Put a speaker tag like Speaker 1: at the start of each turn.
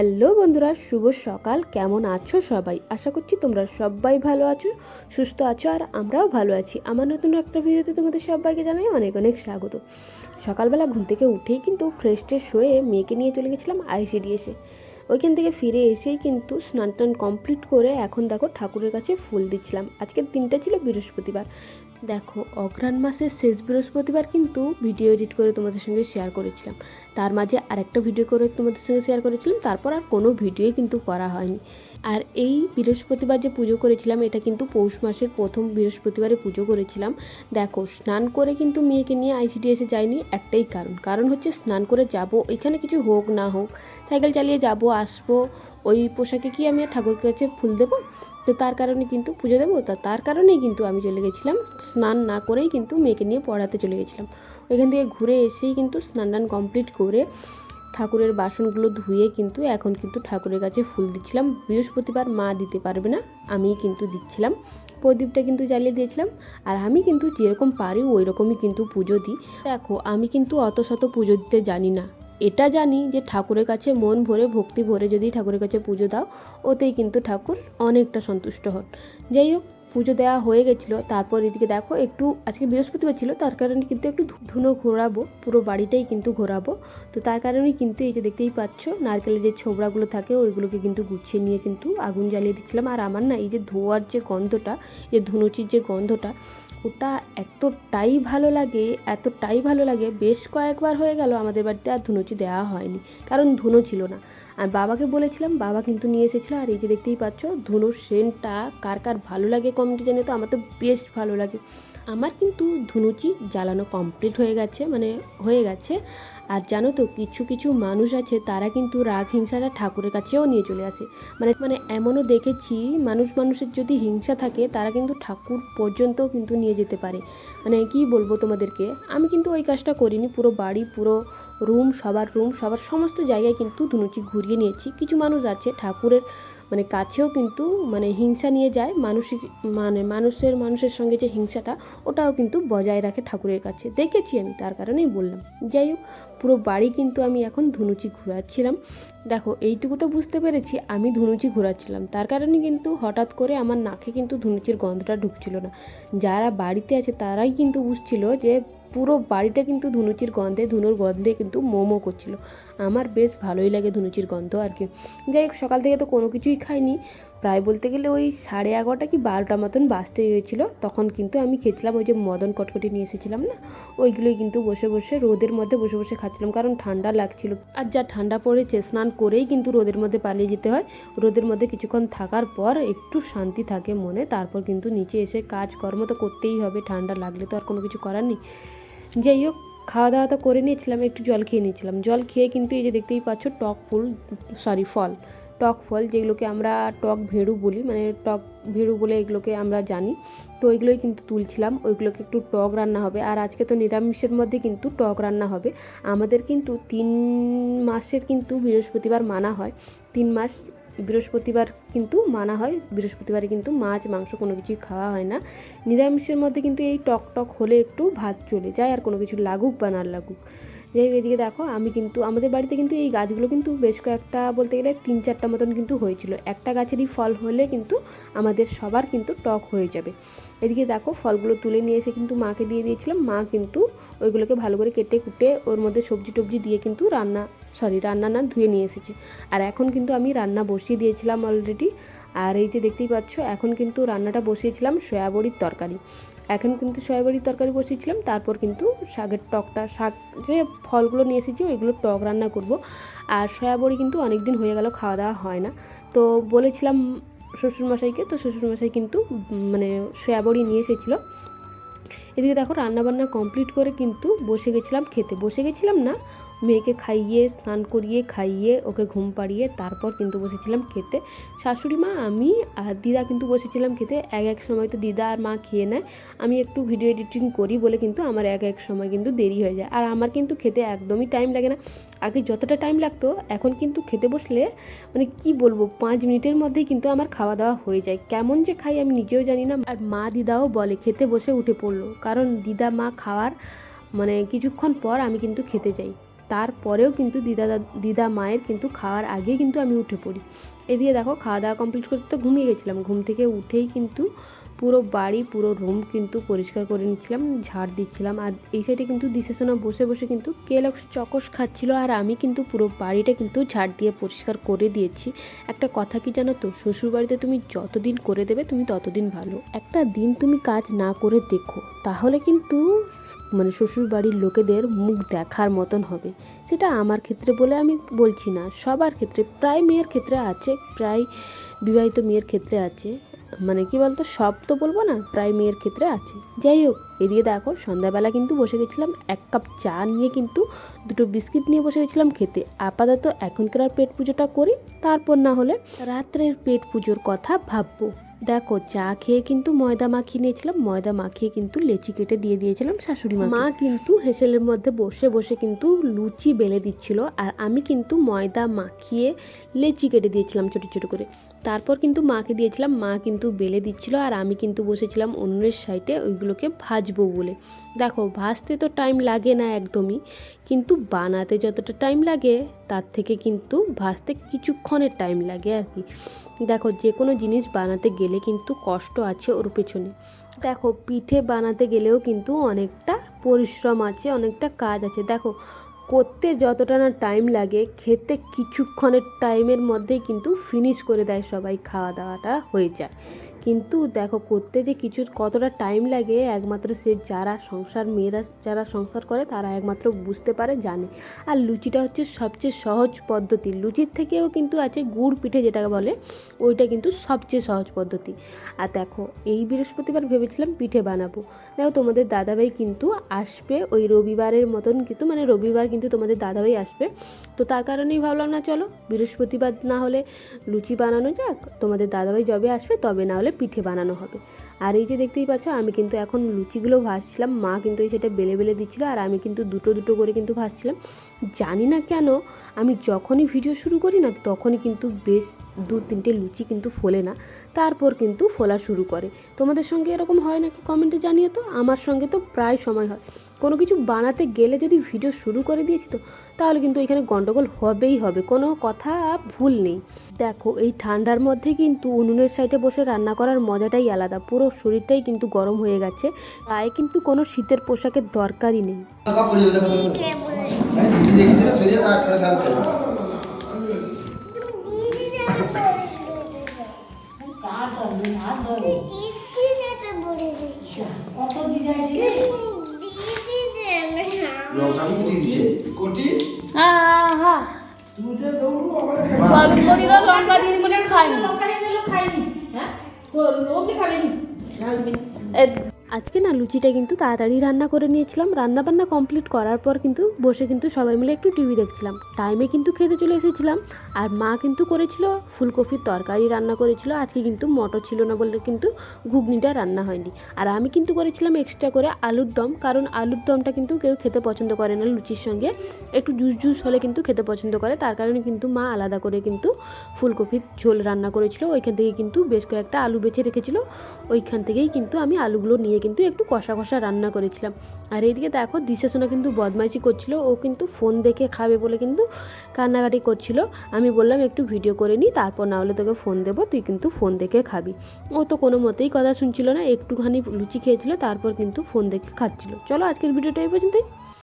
Speaker 1: Hello বন্ধুরা, শুভ সকাল। কেমন আছো সবাই? আশা করছি তোমরা সবাই ভালো আছো, সুস্থ আছো, আর আমরাও ভালো আছি। আমার নতুন একটা ভিডিওতে তোমাদের সবাইকে জানাই অনেক অনেক স্বাগত। সকালবেলা ঘুম থেকে উঠেই কিন্তু ফ্রেশ ট্রেশ হয়ে মেয়েকে নিয়ে চলে গেছিলাম আইসিডিএসে ওইখান থেকে ফিরে এসেই কিন্তু স্নান টান কমপ্লিট করে এখন দেখো ঠাকুরের কাছে ফুল দিচ্ছিলাম। আজকের দিনটা ছিল বৃহস্পতিবার। দেখো, অঘ্রাণ মাসের শেষ বৃহস্পতিবার কিন্তু ভিডিও এডিট করে তোমাদের সঙ্গে শেয়ার করেছিলাম। তার মাঝে আরেকটা ভিডিও করে তোমাদের সঙ্গে শেয়ার করেছিলাম, তারপর আর কোনো ভিডিওই কিন্তু করা হয়নি। আর এই বৃহস্পতিবার যে পুজো করেছিলাম, এটা কিন্তু পৌষ মাসের প্রথম বৃহস্পতিবারে পুজো করেছিলাম। দেখো, স্নান করে কিন্তু মেয়েকে নিয়ে আইসিডিএসে যাইনি, একটাই কারণ। কারণ হচ্ছে স্নান করে যাব, এখানে কিছু হোক না হোক, সাইকেল চালিয়ে যাব, আসব, ওই পোশাকে কি আমি আর ঠাকুরের কাছে ফুল দেবো? তো তার কারণে কিন্তু পুজো দেবো। তা তার কারণেই কিন্তু আমি চলে গেছিলাম। স্নান না করেই কিন্তু মেয়েকে নিয়ে পড়াতে চলে গেছিলাম। ওইখান থেকে ঘুরে এসেই কিন্তু স্নান টান কমপ্লিট করে ঠাকুরের বাসনগুলো ধুয়ে কিন্তু এখন কিন্তু ঠাকুরের কাছে ফুল দিচ্ছিলাম। বৃহস্পতিবার মা দিতে পারবে না আমি কিন্তু দিচ্ছিলাম। প্রদীপটা কিন্তু জ্বালিয়ে দিয়েছিলাম। আর আমি কিন্তু যেরকম পারি ওই রকমই কিন্তু পুজো দিই। দেখো, আমি কিন্তু অত শত পুজো দিতে জানি না। এটা জানি যে ঠাকুরের কাছে মন ভরে, ভক্তি ভরে যদি ঠাকুরের কাছে পুজো দাও, ওতেই কিন্তু ঠাকুর অনেকটা সন্তুষ্ট হন। যাই হোক, পুজো দেওয়া হয়ে গেছিল, তারপর এদিকে দেখো একটু, আজকে বৃহস্পতিবার ছিল, তার কারণে কিন্তু একটু ধুনো ঘোরাবো, পুরো বাড়িটাই কিন্তু ঘোরাবো। তো তার কারণে কিন্তু এই যে দেখতেই পাচ্ছ, নারকেলের যে ছোবড়াগুলো থাকে, ওইগুলোকে কিন্তু গুছিয়ে নিয়ে কিন্তু আগুন জ্বালিয়ে দিচ্ছিলাম। আর আমার না এই যে ধোয়ার যে গন্ধটা যে ধুনুচির যে গন্ধটা ওটা এতটাই ভালো লাগে, এতটাই ভালো লাগে, বেশ কয়েকবার হয়ে গেল আমাদের বাড়িতে আর ধুনুচি দেওয়া হয়নি। কারণ ধুনো ছিল না। আর বাবাকে বলেছিলাম, বাবা কিন্তু নিয়ে এসেছিল। আর এই যে দেখতেই পাচ্ছ, ধুনুর সেন্টটা কার কার ভালো লাগে কম জানে তো আমার তো বেশ ভালো লাগে। আমার কিন্তু ধুনুচি জ্বালানো কমপ্লিট হয়ে গেছে মানে হয়ে গেছে। আর জানো তো, কিছু কিছু মানুষ আছে, তারা কিন্তু রাগ হিংসাটা ঠাকুরের কাছেও নিয়ে চলে আসে। মানে মানে এমনও দেখেছি, মানুষ মানুষের যদি হিংসা থাকে, তারা কিন্তু ঠাকুর পর্যন্তও কিন্তু নিয়ে যেতে পারে। মানে কি বলব তোমাদেরকে, আমি কিন্তু ওই কাজটা করিনি, পুরো বাড়ি, পুরো রুম, সবার রুম, সবার সমস্ত জায়গায় কিন্তু ধুনুচি ঘুরিয়ে নিয়েছি। কিছু মানুষ আছে, ঠাকুরের মানে কাছেও কিন্তু মানে হিংসা নিয়ে যায়, মানসিক মানে মানুষের মানুষের সঙ্গে যে হিংসাটা, ওটাও কিন্তু বজায় রাখে ঠাকুরের কাছে। দেখেছি আমি, তার কারণেই বললাম। যাই হোক পুরো বাড়ি কিন্তু আমি এখন ধুনুচি ঘুরাচ্ছিলাম। দেখো, এইটুকু তো বুঝতে পেরেছি, আমি ধুনুচি ঘোরাচ্ছিলাম। তার কারণে কিন্তু হঠাৎ করে আমার নাকে কিন্তু ধুনুচির গন্ধটা ঢুকছিল না। যারা বাড়িতে আছে তারাই কিন্তু বুঝছিল যে পুরো বাড়িটা কিন্তু ধুনুচির গন্ধে, ধুনুর গন্ধে কিন্তু মোমো করছিল। আমার বেশ ভালোই লাগে ধুনুচির গন্ধ আর কি। যাই হোক, সকাল থেকে তো কোনো কিছুই খাইনি। প্রায় বলতে গেলে ওই সাড়ে এগারোটা কি বারোটা মতন বাজতে হয়েছিল। তখন কিন্তু আমি খেয়েছিলাম ওই যে মদন কটকটি নিয়ে এসেছিলাম না, ওইগুলোই কিন্তু বসে বসে রোদের মধ্যে বসে বসে খাচ্ছিলাম কারণ ঠান্ডা লাগছিল। আর যা ঠান্ডা পড়েছে স্নান করেই কিন্তু রোদের মধ্যে পালিয়ে যেতে হয়। রোদের মধ্যে কিছুক্ষণ থাকার পর একটু শান্তি থাকে মনে, তারপর কিন্তু নিচে এসে কাজকর্ম তো করতেই হবে, ঠান্ডা লাগলে তো আর কোনো কিছু করার নেই। যাই হোক খাওয়া দাওয়া তো করে নিয়েছিলাম, একটু জল খেয়ে নিয়েছিলাম। জল খেয়ে কিন্তু এই যে দেখতেই পাচ্ছ, টক ফুল সরি ফল। টক ফল, যেগুলোকে আমরা টক ভেড়ু বলি মানে টক ভেড়ু বলে এগুলোকে আমরা জানি। তো ওইগুলোই কিন্তু তুলছিলাম, ওইগুলোকে একটু টক রান্না হবে। আর আজকে তো নিরামিষের মধ্যে কিন্তু টক রান্না হবে। আমাদের কিন্তু তিন মাসের কিন্তু বৃহস্পতিবার মানা হয়। তিন মাস বৃহস্পতিবার কিন্তু মানা হয়, বৃহস্পতিবারে কিন্তু মাছ, মাংস কোনো কিছুই খাওয়া হয় না। নিরামিষের মধ্যে কিন্তু এই টক টক হলে একটু ভাত চলে যায় আর কোনো কিছু লাগুক বা না লাগুক। যাই হোক, এদিকে দেখো, আমি কিন্তু, আমাদের বাড়িতে কিন্তু এই গাছগুলো কিন্তু বেশ কয়েকটা বলতে গেলে তিন চারটা মতন কিন্তু হয়েছিল। একটা গাছেরই ফল হলে কিন্তু আমাদের সবার কিন্তু টক হয়ে যাবে। এদিকে দেখো, ফলগুলো তুলে নিয়ে এসে কিন্তু মাকে দিয়ে দিয়েছিলাম। মা কিন্তু ওইগুলোকে ভালো করে কেটে কুটে ওর মধ্যে সবজি টবজি দিয়ে কিন্তু রান্না সরি, রান্না না, ধুয়ে নিয়ে এসেছি। আর এখন কিন্তু আমি রান্না বসিয়ে দিয়েছিলাম অলরেডি আর এই যে দেখতেই পাচ্ছ, এখন কিন্তু রান্নাটা বসিয়েছিলাম সয়াবড়ির তরকারি। এখন কিন্তু সয়াবড়ির তরকারি বসিয়েছিলাম, তারপর কিন্তু শাকের টকটা, শাক যে ফলগুলো নিয়ে এসেছি, ওইগুলো টক রান্না করব। আর সয়াবড়ি কিন্তু অনেক দিন হয়ে গেল, খাওয়া দাওয়া হয় না। তো বলেছিলাম শ্বশুরমশাইকে, তো শ্বশুরমশাই কিন্তু মানে সয়াবড়ি নিয়ে এসেছিল। এদিকে দেখো, রান্নাবান্না কমপ্লিট করে কিন্তু বসে গেছিলাম খেতে। বসে গেছিলাম না মেয়েকে খাইয়ে, স্নান করিয়ে, খাইয়ে, ওকে ঘুম পাড়িয়ে তারপর কিন্তু বসেছিলাম খেতে। শাশুড়ি মা, আমি আর দিদা কিন্তু বসেছিলাম খেতে। এক এক সময় তো দিদা আর মা খেয়ে নেয়। আমি একটু ভিডিও এডিটিং করি বলে কিন্তু আমার এক এক সময় কিন্তু দেরি হয়ে যায়। আর আমার কিন্তু খেতে একদমই টাইম লাগে না। আগে যতটা টাইম লাগতো, এখন কিন্তু খেতে বসলে মানে কি বলব, পাঁচ মিনিটের মধ্যেই কিন্তু আমার খাওয়া দাওয়া হয়ে যায়। কেমন যে খাই আমি নিজেও জানি না। আর মা দিদাও বলে, খেতে বসে উঠে পড়ল। কারণ দিদা, মা খাওয়ার মানে কিছুক্ষণ পর আমি কিন্তু খেতে যাই। তারপরেও কিন্তু দিদা দিদা মায়ের কিন্তু খাওয়ার আগেই কিন্তু আমি উঠে পড়ি। এদিকে দেখো খাওয়া দাওয়া কমপ্লিট করতে তো ঘুমিয়ে গেছিলাম। ঘুম থেকে উঠেই কিন্তু পুরো বাড়ি, পুরো রুম কিন্তু পরিষ্কার করে নিচ্ছিলাম, ঝাড় দিচ্ছিলাম। আর এই সাইডে কিন্তু দিশে সোনা বসে বসে কিন্তু কেলক্স চকস খাচ্ছিল আর আমি কিন্তু পুরো বাড়িটা কিন্তু ঝাড় দিয়ে পরিষ্কার করে দিয়েছি। একটা কথা কি জানো তো? শ্বশুরবাড়িতে তুমি যতদিন করে দেবে, তুমি ততদিন ভালো। একটা দিন তুমি কাজ না করে দেখো, তাহলে কিন্তু মানে শ্বশুর বাড়ির লোকেদের মুখ দেখার মতন হবে। সেটা আমার ক্ষেত্রে বলে আমি বলছি না। সবার ক্ষেত্রে, প্রায় মেয়ের ক্ষেত্রে আছে, প্রায় বিবাহিত মেয়ের ক্ষেত্রে আছে। মানে কি বলতো, সব তো বলব না, প্রায় মেয়ের ক্ষেত্রে আছে। যাই হোক, এদিকে দেখো, সন্ধ্যাবেলা কিন্তু বসে গেছিলাম, এক কাপ চা নিয়ে কিন্তু দুটো বিস্কিট নিয়ে বসে গেছিলাম খেতে। আপাতত এখনকার পেট পুজোটা করি, তারপর না হলে রাত্রের পেট পুজোর কথা ভাববো। দেখো, চা খেয়ে কিন্তু ময়দা মাখিয়ে নিয়েছিলাম, ময়দা মাখিয়ে কিন্তু লেচি কেটে দিয়ে দিয়েছিলাম শাশুড়ি মা মা কিন্তু হেসেলের মধ্যে বসে বসে কিন্তু লুচি বেলে দিচ্ছিল, আর আমি কিন্তু ময়দা মাখিয়ে লেচি কেটে দিয়েছিলাম ছোটো ছোটো করে। তারপর কিন্তু মাকে দিয়েছিলাম। মা কিন্তু বেলে দিচ্ছিল আর আমি কিন্তু বসেছিলাম অন্যের সাইডে ওইগুলোকে ভাজবো বলে। দেখো, ভাজতে তো টাইম লাগে না একদমই, কিন্তু বানাতে যতটা টাইম লাগে, তার থেকে কিন্তু ভাজতে কিছুক্ষণের টাইম লাগে আর কি। দেখো যে কোনো জিনিস বানাতে গেলে কিন্তু কষ্ট আছে ওর পেছনে। দেখো, পিঠে বানাতে গেলেও কিন্তু অনেকটা পরিশ্রম আছে, অনেকটা কাজ আছে। দেখো করতে যতটা না টাইম লাগে, খেতে কিছুক্ষণের টাইমের মধ্যেই কিন্তু ফিনিশ করে দেয় সবাই খাওয়া দাওয়াটা হয়ে যায়। কিন্তু দেখো, করতে যে কিছু কতটা টাইম লাগে, একমাত্র সে যারা সংসার, মেয়েরা যারা সংসার করে, তারা একমাত্র বুঝতে পারে, জানে। আর লুচিটা হচ্ছে সবচেয়ে সহজ পদ্ধতি। লুচির থেকেও কিন্তু আছে গুড় পিঠে যেটাকে বলে, ওইটা কিন্তু সবচেয়ে সহজ পদ্ধতি। আর দেখো, এই বৃহস্পতিবার ভেবেছিলাম পিঠে বানাবো। দেখো, তোমাদের দাদাভাই কিন্তু আসবে ওই রবিবারের মতন কিন্তু মানে রবিবার কিন্তু তোমাদের দাদাভাই আসবে। তো তার কারণেই ভাবলাম, না চলো, বৃহস্পতিবার না হলে লুচি বানানো যাক, তোমাদের দাদাভাই যবে আসবে তবে না হলে পিঠে বানানো হবে। আর এই যে দেখতেই পাচ্ছ, আমি কিন্তু এখন লুচিগুলো ভাজছিলাম। মা কিন্তু সেটা বেলে বেলে দিচ্ছিল আর আমি কিন্তু দুটো দুটো করে কিন্তু ভাজছিলাম। জানি না কেন, আমি যখনই ভিডিও শুরু করি না, তখনই কিন্তু বেশ দু তিনটে লুচি কিন্তু ফোলে না। তারপর কিন্তু ফোলা শুরু করে। তোমাদের সঙ্গে এরকম হয় নাকি কমেন্টে জানিয়ে তো? আমার সঙ্গে তো প্রায় সময় হয়। কোনো কিছু বানাতে গেলে যদি ভিডিও শুরু করে দিয়েছি তো, তাহলে কিন্তু এখানে গন্ডগোল হবেই হবে। কোনো কথা ভুল নেই। দেখো, এই ঠান্ডার মধ্যে কিন্তু উনুনের সাইডে বসে রান্না করার মজাটাই আলাদা। পুরো শরীরটাই কিন্তু গরম হয়ে গেছে। গায়ে কিন্তু কোনো শীতের পোশাকের দরকারই নেই।
Speaker 2: টাকা পড়ে যাবে দেখো হ্যাঁ দিদি দেখি দিলে সোজা না আটটা খেলতে লঙ্কা আমি দিয়ে দিচ্ছে কোটি
Speaker 3: সয়াবিন বড়িরও লঙ্কা দিয়ে বলে খাইনি
Speaker 1: আজকে না লুচিটা কিন্তু তাড়াতাড়ি রান্না করে নিয়েছিলাম। রান্না বান্না কমপ্লিট করার পর কিন্তু বসে কিন্তু সবাই মিলে একটু টিভি দেখছিলাম। টাইমে কিন্তু খেতে চলে এসেছিলাম। আর মা কিন্তু করেছিল ফুলকপির তরকারি রান্না করেছিল। আজকে কিন্তু মটর ছিল না বলে কিন্তু ঘুগনিটা রান্না হয়নি। আর আমি কিন্তু করেছিলাম এক্সট্রা করে আলুর দম, কারণ আলুর দমটা কিন্তু কেউ খেতে পছন্দ করে না লুচির সঙ্গে। একটু জুস জুস হলে কিন্তু খেতে পছন্দ করে। তার কারণে কিন্তু মা আলাদা করে কিন্তু ফুলকপির ঝোল রান্না করেছিল। ওইখান থেকে কিন্তু বেশ কয়েকটা আলু বেছে রেখেছিল। ওইখান থেকেই কিন্তু আমি আলুগুলো নিয়ে কিন্তু একটু কষা কষা রান্না করেছিলাম। আর এইদিকে দেখো, দিশা সোনা কিন্তু বদমাইশি করছিল, ও কিন্তু ফোন দেখে খাবে বলে কিন্তু কান্নাকাটি করছিল। আমি বললাম, একটু ভিডিও করে নিই তারপর না হলে তোকে ফোন দেবো, তুই কিন্তু ফোন দেখে খাবি। ও তো কোনো মতেই কথা শুনছিল না, একটুখানি লুচি খেয়েছিল, তারপর কিন্তু ফোন দেখে খাচ্ছিল। চলো আজকের ভিডিওটা এই পর্যন্তই।